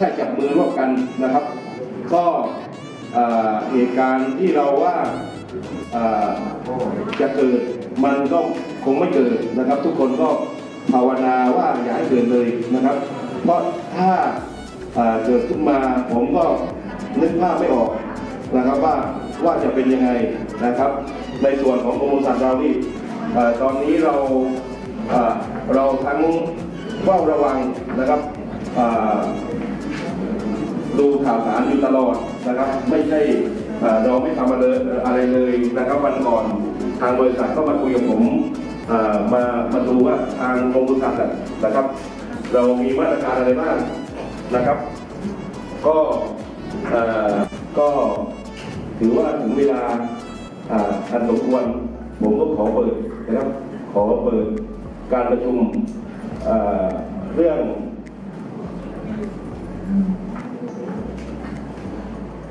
ถ้าจับมือร่วมกันนะครับ ก็เหตุการณ์ที่เราว่าจะเกิดมันก็คงไม่เกิดนะครับ ทุกคนก็ภาวนาว่าอย่าให้เกิดเลยนะครับ เพราะถ้าเกิดขึ้นมาผมก็นึกภาพไม่ออกนะครับว่าว่าจะเป็นยังไงนะครับ ในส่วนของกรมสัตว์เรานี่ตอนนี้เราเราทั้งเฝ้าระวังนะครับ ข่าวสารอยู่ตลอดนะครับ ไม่ใช่เราไม่ทำอะไรอะไรเลยนะครับวันก่อนทางบริษัทก็มาคุยกับผมมามาดูว่าทางกรมบริษัทนะครับ เรามีมาตรการอะไรบ้างนะครับ ก็ก็ถือว่าถึงเวลาอันสมควรผมก็ขอเปิดนะครับขอเปิดการประชุมเรื่อง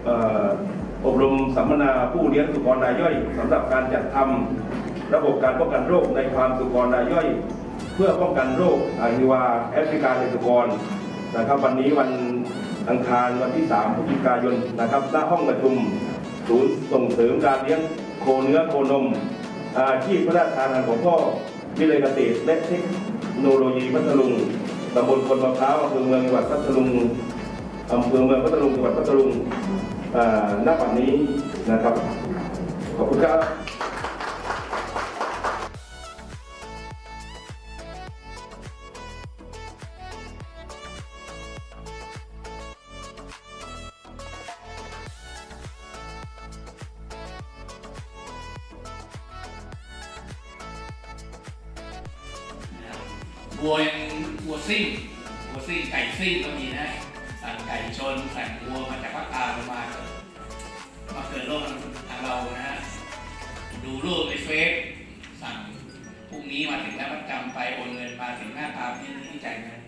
เอ่ออบรม สัมมนาผู้เลี้ยงสุกรรายย่อยสำหรับการจัดทำระบบการป้องกันโรคในความสุกรรายย่อย เพื่อป้องกันโรคอาฮิวาแอฟริกาในสุกรนะครับวันนี้วันอังคารวันที่ 3 พฤศจิกายนนะครับหน้าห้องประชุมศูนย์ส่งเสริมการเลี้ยงโคเนื้อโคนมอาชีพพระราชทานของพ่อวิเลยเกษตรและเทคโนโลยีพัทลุงตำบลคนมะพร้าวอำเภอเมืองจังหวัดพัทลุงอำเภอเมืองพัทลุงจังหวัดพัทลุงอ่าณบัดนี้ นะครับ ขอบคุณครับวัวงวัวซิ่งวัวซิ่งไก่ซิ่งก็มีนะ สั่งไก่ชน สั่งวัวมาจากภาคกลางมาก็มา เกิดโรคทางเรานะฮะดูรูปในเฟซสั่งพรุ่งนี้มาถึงแล้วประจำไปโอนเงินมาถึงหน้าตาที่ที่จ่ายเงิน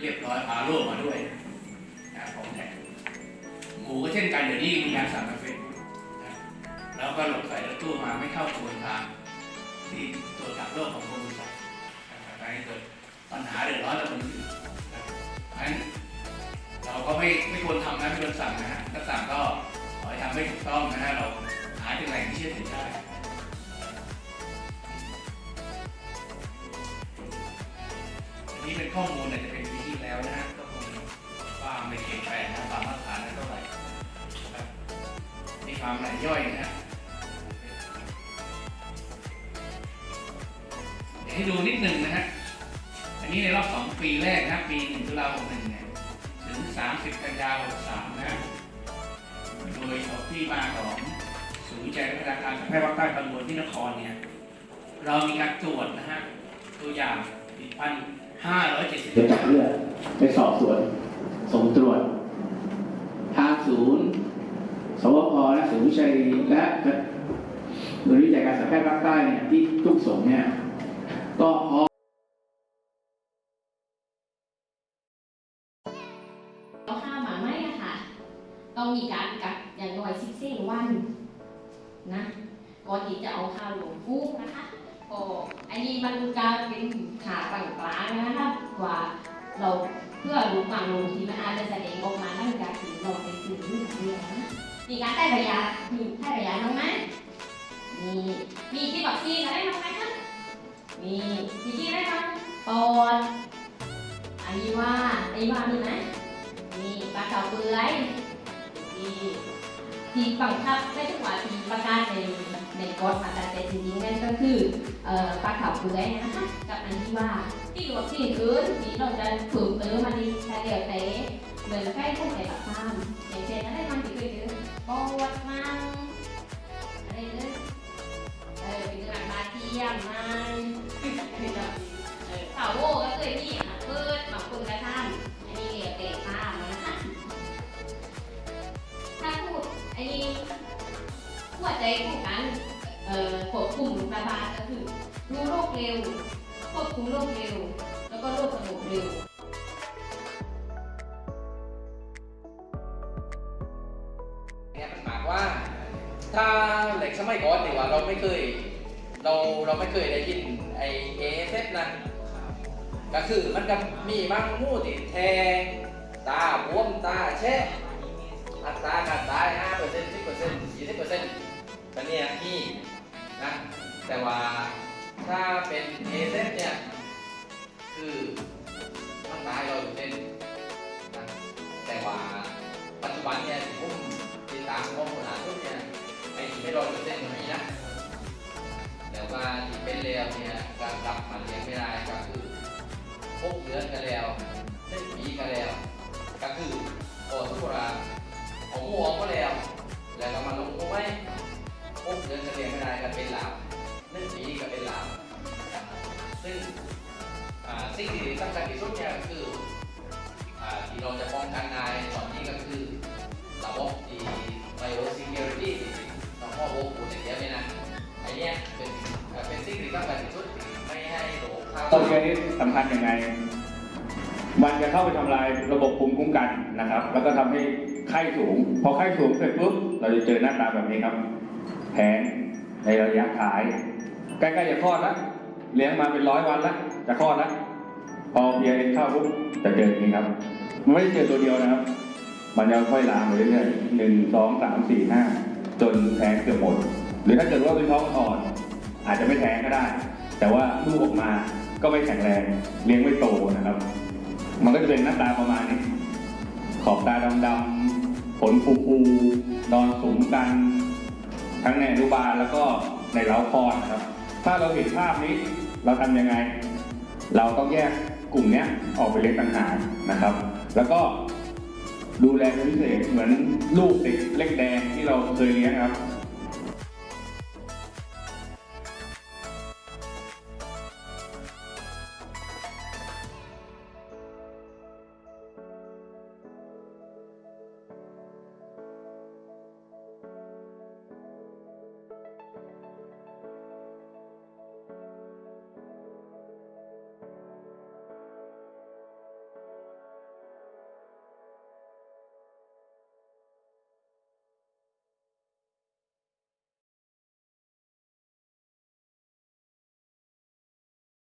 เรียบร้อยพาลูกมาด้วยนะของแถมหมูก็เช่นกันเดี๋ยวนี้มีการสั่งในเฟซแล้วก็หลบใส่รถตู้มาไม่เข้าตัวทางที่ตัวจจับโรคของบริษัททำให้เกิดปัญหาเดือดร้อนกับคนอื่นนะครับเพราะฉะนั้นเราก็ไม่ไม่ควรทำนะไม่ควรสั่งนะฮะถ้าสั่งก็ ขอให้ทำให้ถูกต้องนะฮะเราหาจากแหล่งที่เชื่อถือได้อันนี้เป็นข้อมูลอาจจะเป็นปีที่แล้วนะฮะก็คงว่าไม่เปลี่ยนแปลงนะความมาตรฐานนั้นเท่าไหร่มีความไหลย่อยนะฮะเดี๋ยวให้ดูนิดหนึ่งนะฮะ อันนี้ในรอบ 2 ปีแรกนะ ปี 1 ตุลาคม1เนี่ย ถึง 30 กันยายน63นะ โดยที่มาของศูนย์วิจัยและพัฒนาการสัตวแพทย์ภาคใต้ตำบลที่นครเนี่ยเรามีการตรวจนะฮะตัวอย่างติดพันห้าร้อยเจ็ดสิบเดี๋ยวจับเลือดไปสอบสวนส่งตรวจ ทางศูนย์ สวพและศูนย์วิจัยและโดยวิจัยการสัตวแพทย์ภาคใต้เนี่ยที่ทุกสงเนี่ยก็พอ ต้องมีการกักอย่างน้อยสิบสี่วันนะก่อนที่จะเอาข้าวลวงฟูกนะคะก็อันนี้มันการเป็นขาต่างๆนะคะว่าเราเพื่อรู้ความรู้ที่มันอาจจะแสดงออกมาในการถือเราเป็นสื่อเรื่องนะมีการได้พยานมีได้พยานบ้างไหมมีมีที่วัคซีนอะไรบ้างไหมคะมีมีที่อะไรบ้างปอดอันนี้ว่าอันนี้ว่ามีไหมมีปลาเก๋าเปื่อย ที่บังคับไม่ทุกว่าที่ประกาศในในกฎมาแต่แต่จริงๆนั่นก็คือปลาเก๋าเปื่อยนะคะกับอันที่ว่าที่วัคซีนอื่นที่เราจะฝึกเติมมันดีแค่เดียวแต่เหมือนใกล้พวกไหนกับข้ามอย่างเช่นอะไรมันที่เคยเจอปอดมังอะไรเนี่ยเออเป็นหลังมาเทียมมัน หัวใจของการควบคุมระบาดก็คือรู้โรคเร็ว ควบคุมโรคเร็ว แล้วก็โรคสงบเร็วเนี่ยมันหมายว่า ถ้าเหล็กสมัยก่อนเนี่ยว่าเราไม่เคย เราเราไม่เคยได้ยินไอเอเซนะก็คือมันก็มีบางมู่ติดแทงตาบวมตาแช่อัตราการตาย5เปอร์เซ็นต์10เปเซ็นต์20เซ็น ก็เนี่ยมีนะ แต่ว่าถ้าเป็นเอเซเนี่ย คือมันตายร้อยเปอร์เซ็นนะแต่ว่าปัจจุบันเนี่ยที่ผมติดตามข้อมูลล่าสุดเนี่ยไอ้ที่ไม่ร้อยเปอร์เซ็นต์มันมีนะแต่ว่าที่เป็นแล้วเนี่ยการกลับมาเลี้ยงไม่ได้ก็คือหกเดือนกันแล้วหนึ่งปีกันแล้วก็คือโอ้ทุกคนเอาหัวก็แล้วแล้วก็มาลงหัวไหม หกเดือนกันเลี้ยงไม่ได้ก็เป็นหลาวหนึ่งปีก็เป็นหลาวซึ่งสิ่งที่สำคัญที่สุดเนี่ยก็คือที่เราจะป้องกันได้ตอนนี้ก็คือระบบที่ biosecurity ต้องพ่อโอ้โหอย่างเดียวไม่นะไอเนี้ยเป็นเป็นสิ่งที่สำคัญที่สุดไม่ให้โรคเข้าต้นแค่นี้สำคัญยังไง มันจะเข้าไปทำลายระบบภูมิคุ้มกันนะครับ แล้วก็ทำให้ไข้สูง พอไข้สูงเสร็จปุ๊บเราจะเจอหน้าตาแบบนี้ครับ แผงในระยะท้าย ใกล้ๆจะคลอดแล้วเลี้ยงมาเป็นร้อยวันแล้วจะคลอดแล้วพอเพียร์เข้าปุ๊บจะเจออย่างนี้ครับมันไม่ได้เจอตัวเดียวนะครับ มันจะค่อยลามไปเรื่อยๆหนึ่งสองสามสี่ห้าจนแท้งเกือบหมด หรือถ้าเกิดว่าเป็นท้องอ่อนอาจจะไม่แท้งก็ได้ แต่ว่าลูกออกมาก็ไม่แข็งแรงเลี้ยงไม่โตนะครับ มันก็จะเป็นหน้าตาประมาณนี้ ขอบตาดำๆขนฟูๆนอนสุมกัน ทั้งในอนุบาลแล้วก็ในเล้าคลอดนะครับ ถ้าเราเห็นภาพนี้เราทำยังไง เราต้องแยกกลุ่มเนี้ยออกไปเลี้ยงต่างหากนะครับ แล้วก็ดูแลเป็นพิเศษเหมือนลูกเด็กเล็กแดงที่เราเคยเลี้ยงครับ